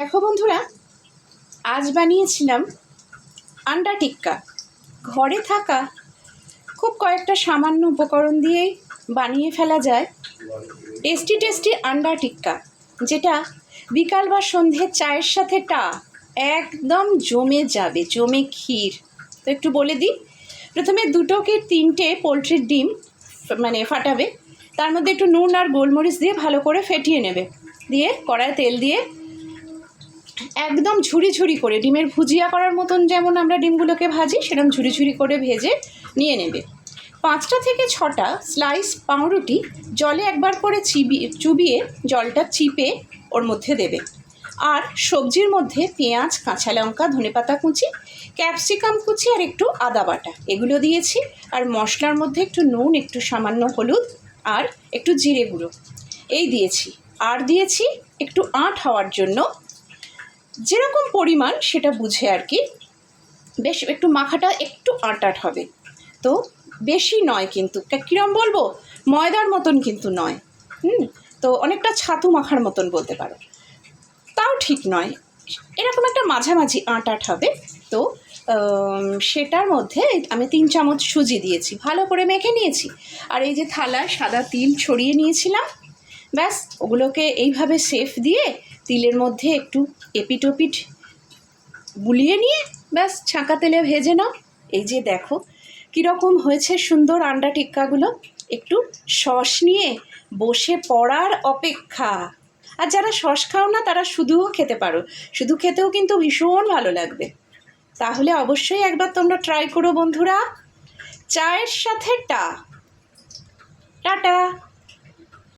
দেখো বন্ধুরা, আজ বানিয়েছিলাম আন্ডা টিক্কা ঘরে থাকা খুব কয়েকটা সামান্য উপকরণ দিয়েই বানিয়ে ফেলা যায় টেস্টি টেস্টি আন্ডা টিক্কা যেটা বিকাল বা সন্ধ্যে চায়ের সাথে টা একদম জমে যাবে, জমে ক্ষীর। তো একটু বলে দিই, প্রথমে দুটো কি তিনটে পোলট্রির ডিম মানে ফাটাবে, তার মধ্যে একটু নুন আর গোলমরিচ দিয়ে ভালো করে ফেটিয়ে নেবে। দিয়ে কড়ায় তেল দিয়ে একদম ঝুরি ঝুরি করে, ডিমের ভুজিয়া করার মতন যেমন আমরা ডিমগুলোকে ভাজি সেরকম ঝুরি ঝুরি করে ভেজে নিয়ে নেবে। পাঁচটা থেকে ছটা স্লাইস পাউরুটি জলে একবার করে চিবিয়ে চুবিয়ে জলটা চিপে ওর মধ্যে দেবে। আর সবজির মধ্যে পেঁয়াজ, কাঁচা লঙ্কা, ধনেপাতা কুচি, ক্যাপসিকাম কুচি আর একটু আদা বাটা, এগুলো দিয়েছি। আর মশলার মধ্যে একটু নুন, একটু সামান্য হলুদ আর একটু জিরে গুঁড়ো। এই দিয়েছি। আর দিয়েছি একটু আঁট হওয়ার জন্য যেরকম পরিমাণ সেটা বুঝে আর কি। বেশ একটু মাখাটা একটু আট আট হবে। তো বেশি নয় কিন্তু। কিরম বলব? ময়দার মতন কিন্তু নয়। হুম? তো অনেকটা ছাতু মাখার মতন বলতে পারো। তাও ঠিক নয়। এরকম একটা মাঝামাঝি আট আট হবে। তো সেটার মধ্যে আমি তিন চামচ সুজি দিয়েছি। ভালো করে মেখে নিয়েছি। আর এই যে থালায় সাদা তিল ছড়িয়ে নিয়েছিলাম। ব্যাস, ওগুলোকে এইভাবে সেফ দিয়ে তিলের মধ্যে একটু এপিটোপিট বুলিয়ে নিয়ে ব্যাস, ছাঁকা তেলে ভেজে নাও। এই যে দেখো কীরকম হয়েছে সুন্দর আন্ডা টিক্কাগুলো। একটু সস নিয়ে বসে পড়ার অপেক্ষা। আর যারা সস খাও না, তারা শুধুও খেতে পারো। শুধু খেতেও কিন্তু ভীষণ ভালো লাগবে। তাহলে অবশ্যই একবার তোমরা ট্রাই করো বন্ধুরা। চায়ের সাথে টা। টাটা।